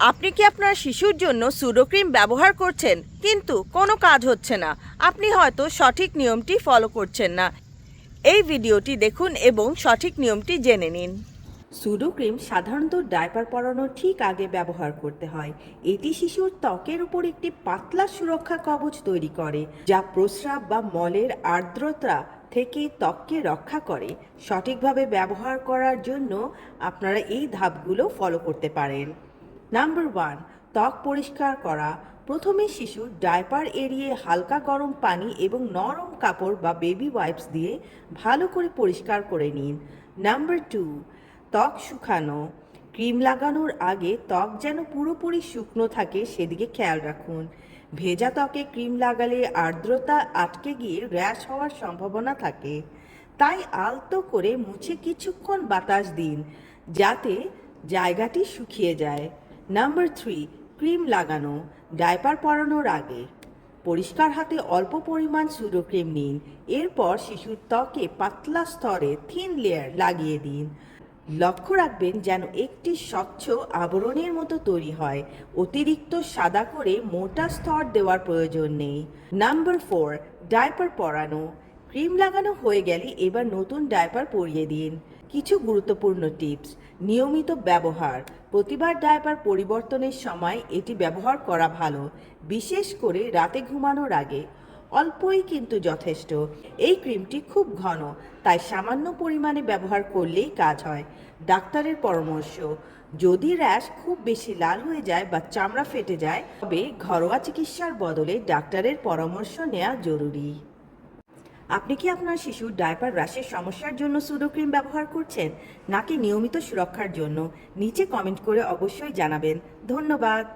আপনি কি আপনার শিশুর জন্য সুডোক্রিম ব্যবহার করছেন? কিন্তু কোনো কাজ হচ্ছে না। আপনি হয়তো সঠিক নিয়মটি ফলো করছেন না। এই ভিডিওটি দেখুন এবং সঠিক নিয়মটি জেনে নিন। সুডোক্রিম সাধারণত ডায়পার পরানোর ঠিক আগে ব্যবহার করতে হয়। এটি শিশুর ত্বকের উপর একটি পাতলা সুরক্ষা কবচ তৈরি করে, যা প্রস্রাব বা মলের আর্দ্রতা থেকে ত্বককে রক্ষা করে। সঠিকভাবে ব্যবহার করার জন্য আপনারা এই ধাপগুলো ফলো করতে পারেন। নাম্বার ওয়ান ত্বক পরিষ্কার করা। প্রথমে শিশু ডায়পার এড়িয়ে হালকা গরম পানি এবং নরম কাপড় বা বেবি ওয়াইপস দিয়ে ভালো করে পরিষ্কার করে নিন। নাম্বার টু ত্বক শুকানো। ক্রিম লাগানোর আগে ত্বক যেন পুরোপুরি শুকনো থাকে সেদিকে খেয়াল রাখুন। ভেজা ত্বকে ক্রিম লাগালে আর্দ্রতা আটকে গিয়ে র্যাশ হওয়ার সম্ভাবনা থাকে। তাই আলতো করে মুছে কিছুক্ষণ বাতাস দিন, যাতে জায়গাটি শুকিয়ে যায়। নাম্বার থ্রি ক্রিম লাগানো ডায়পার পরানোর আগে। পরিষ্কার হাতে অল্প পরিমাণ সুডো ক্রিম নিন, এরপর শিশুর ত্বকে পাতলা স্তরে থিন লেয়ার লাগিয়ে দিন। লক্ষ্য রাখবেন যেন একটি স্বচ্ছ আবরণের মতো তৈরি হয়, অতিরিক্ত সাদা করে মোটা স্তর দেওয়ার প্রয়োজন নেই। নাম্বার ফোর ডায়পার পরানো ক্রিম লাগানো হয়ে গেলে এবার নতুন ডায়পার পরিয়ে দিন। কিছু গুরুত্বপূর্ণ টিপস নিয়মিত ব্যবহার। প্রতিবার ডায়পার পরিবর্তনের সময় এটি ব্যবহার করা ভালো, বিশেষ করে রাতে ঘুমানোর আগে। অল্পই কিন্তু যথেষ্ট। এই ক্রিমটি খুব ঘন, তাই সামান্য পরিমাণে ব্যবহার করলেই কাজ হয়। ডাক্তারের পরামর্শ, যদি র্যাশ খুব বেশি লাল হয়ে যায় বা চামড়া ফেটে যায়, তবে ঘরোয়া চিকিৎসার বদলে ডাক্তারের পরামর্শ নেওয়া জরুরি। আপনি কি আপনার শিশুর ডায়পার রাশের সমস্যার জন্য সুডো ক্রিম ব্যবহার করছেন, নাকি নিয়মিত সুরক্ষার জন্য? নিচে কমেন্ট করে অবশ্যই জানাবেন। ধন্যবাদ।